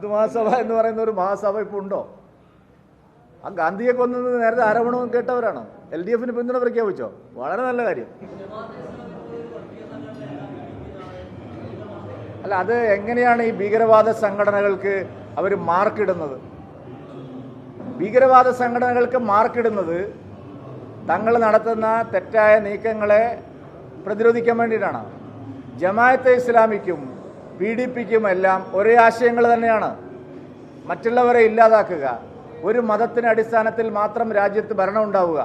ഹിന്ദു മഹാസഭ എന്ന് പറയുന്ന ഒരു മഹാസഭ ഇപ്പോൾ ഉണ്ടോ? ആ ഗാന്ധിയെ കൊന്നത് നേരത്തെ ആരോപണവും കേട്ടവരാണോ? എൽ ഡി എഫിന് പിന്തുണ പ്രഖ്യാപിച്ചോ? വളരെ നല്ല കാര്യം. അല്ല അത് എങ്ങനെയാണ് ഈ ഭീകരവാദ സംഘടനകൾക്ക് അവർ മാർക്കിടുന്നത്? ഭീകരവാദ സംഘടനകൾക്ക് മാർക്കിടുന്നത് തങ്ങൾ നടത്തുന്ന തെറ്റായ നീക്കങ്ങളെ പ്രതിരോധിക്കാൻ വേണ്ടിയിട്ടാണ്. ജമായത്തെ ഇസ്ലാമിക്കും പി ഡി പിക്കും എല്ലാം ഒരേ ആശയങ്ങൾ തന്നെയാണ്. മറ്റുള്ളവരെ ഇല്ലാതാക്കുക. ഒരു മതത്തിന് അടിസ്ഥാനത്തിൽ മാത്രം രാജ്യത്ത് ഭരണം ഉണ്ടാവുക.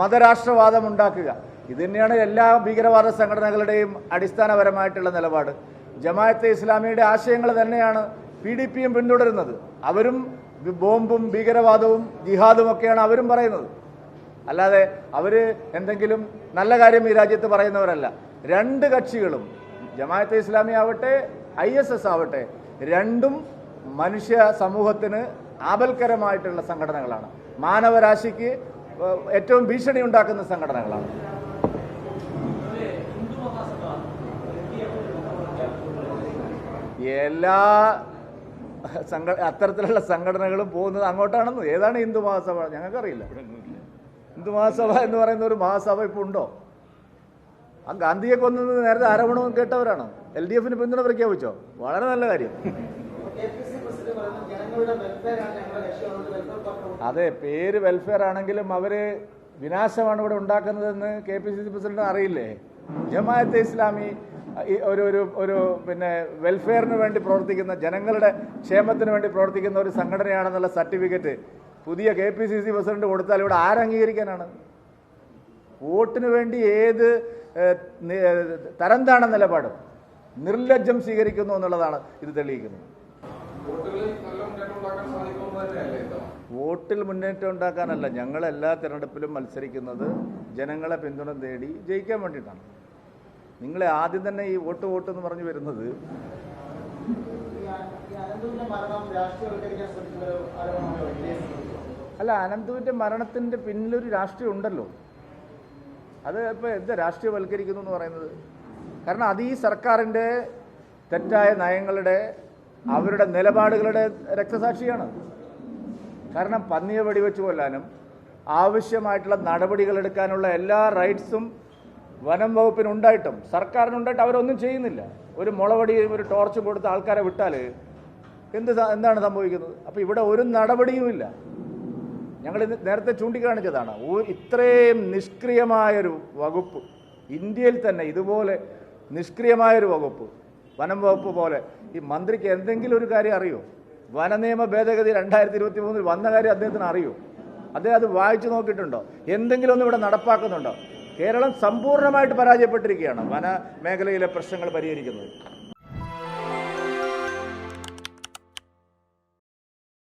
മതരാഷ്ട്രവാദം ഉണ്ടാക്കുക. ഇത് തന്നെയാണ് എല്ലാ ഭീകരവാദ സംഘടനകളുടെയും അടിസ്ഥാനപരമായിട്ടുള്ള നിലപാട്. ജമായത്തെ ഇസ്ലാമിയുടെ ആശയങ്ങൾ തന്നെയാണ് പി ഡി പിയും പിന്തുടരുന്നത്. അവരും ബോംബും ഭീകരവാദവും ജിഹാദും ഒക്കെയാണ് അവരും പറയുന്നത്. അല്ലാതെ അവർ എന്തെങ്കിലും നല്ല കാര്യം ഈ രാജ്യത്ത് പറയുന്നവരല്ല. രണ്ട് കക്ഷികളും ജമാഅത്തെ ഇസ്ലാമി ആവട്ടെ ഐ എസ് എസ് ആവട്ടെ രണ്ടും മനുഷ്യ സമൂഹത്തിന് ആപൽക്കരമായിട്ടുള്ള സംഘടനകളാണ്. മാനവരാശിക്ക് ഏറ്റവും ഭീഷണി ഉണ്ടാക്കുന്ന സംഘടനകളാണ്. എല്ലാ സംഘ അത്തരത്തിലുള്ള സംഘടനകളും പോകുന്നത് അങ്ങോട്ടാണെന്ന്? ഏതാണ് ഹിന്ദു മഹാസഭ? ഞങ്ങൾക്കറിയില്ല. ഹിന്ദു മഹാസഭ എന്ന് പറയുന്ന ഒരു മഹാസഭ ഇപ്പോൾ ഉണ്ടോ? ആ ഗാന്ധിയെ കൊന്നത് നേരത്തെ ആരോപണം കേട്ടവരാണോ? എൽ ഡി എഫിന് പിന്തുണ പ്രഖ്യാപിച്ചോ? വളരെ നല്ല കാര്യം. അതെ പേര് വെൽഫെയർ ആണെങ്കിലും അവർ വിനാശമാണ് ഇവിടെ ഉണ്ടാക്കുന്നതെന്ന് K P C C president അറിയില്ലേ? ജമാഅത്തെ ഇസ്ലാമി ഒരു ഒരു ഒരു പിന്നെ വെൽഫെയറിന് വേണ്ടി പ്രവർത്തിക്കുന്ന ജനങ്ങളുടെ ക്ഷേമത്തിന് വേണ്ടി പ്രവർത്തിക്കുന്ന ഒരു സംഘടനയാണെന്നുള്ള സർട്ടിഫിക്കറ്റ് പുതിയ K P C C president കൊടുത്താൽ ഇവിടെ ആരംഗീകരിക്കാനാണ്? വോട്ടിന് വേണ്ടി ഏത് ഏഹ്, നി- ഏഹ്, തരം താണ നിലപാടും. നിർലജ്ജം സ്വീകരിക്കുന്നു എന്നുള്ളതാണ് ഇത് തെളിയിക്കുന്നത്? വോട്ടിൽ മുന്നേറ്റം ഉണ്ടാക്കാനല്ല ഞങ്ങൾ എല്ലാ തിരഞ്ഞെടുപ്പിലും മത്സരിക്കുന്നത് ജനങ്ങളെ പിന്തുണ തേടി ജയിക്കാൻ വേണ്ടിയിട്ടാണ്. നിങ്ങളെ ആദ്യം തന്നെ ഈ വോട്ട് വോട്ട് എന്ന് പറഞ്ഞു വരുന്നത് അല്ല അനന്തുവിന്റെ മരണത്തിന്റെ പിന്നിലൊരു രാഷ്ട്രീയം ഉണ്ടല്ലോ. അത് ഇപ്പോൾ എന്താ രാഷ്ട്രീയവൽക്കരിക്കുന്നു എന്ന് പറയുന്നത്? കാരണം അത് ഈ സർക്കാരിന്റെ തെറ്റായ നയങ്ങളുടെ അവരുടെ നിലപാടുകളുടെ രക്തസാക്ഷിയാണ്. കാരണം പന്നിയെ വെടിവെച്ച് കൊല്ലാനും ആവശ്യമായിട്ടുള്ള നടപടികൾ എടുക്കാനുള്ള എല്ലാ റൈറ്റ്സും വനം വകുപ്പിന് വകുപ്പിനുണ്ടായിട്ടും സർക്കാരിനുണ്ടായിട്ട് അവരൊന്നും ചെയ്യുന്നില്ല. ഒരു മുളവടിയും ഒരു ടോർച്ചും കൊടുത്ത് ആൾക്കാരെ വിട്ടാൽ എന്ത് എന്താണ് സംഭവിക്കുന്നത്? അപ്പോൾ ഇവിടെ ഒരു നടപടിയുമില്ല ഞങ്ങൾ നേരത്തെ ചൂണ്ടിക്കാണിച്ചതാണ്. ഇത്രയും നിഷ്ക്രിയമായൊരു വകുപ്പ് ഇന്ത്യയിൽ തന്നെ ഇതുപോലെ നിഷ്ക്രിയമായൊരു വകുപ്പ് വനം വകുപ്പ് പോലെ. ഈ മന്ത്രിക്ക് എന്തെങ്കിലും ഒരു കാര്യം അറിയോ? വനനിയമ ഭേദഗതി രണ്ടായിരത്തി ഇരുപത്തി മൂന്നിൽ വന്ന കാര്യം അദ്ദേഹത്തിന് അറിയോ? അദ്ദേഹം അത് വായിച്ചു നോക്കിയിട്ടുണ്ടോ? എന്തെങ്കിലും ഒന്നും ഇവിടെ നടപ്പാക്കുന്നുണ്ടോ? കേരളം സമ്പൂർണമായിട്ട് പരാജയപ്പെട്ടിരിക്കുകയാണ് വന മേഖലയിലെ പ്രശ്നങ്ങൾ പരിഹരിക്കുന്നത്.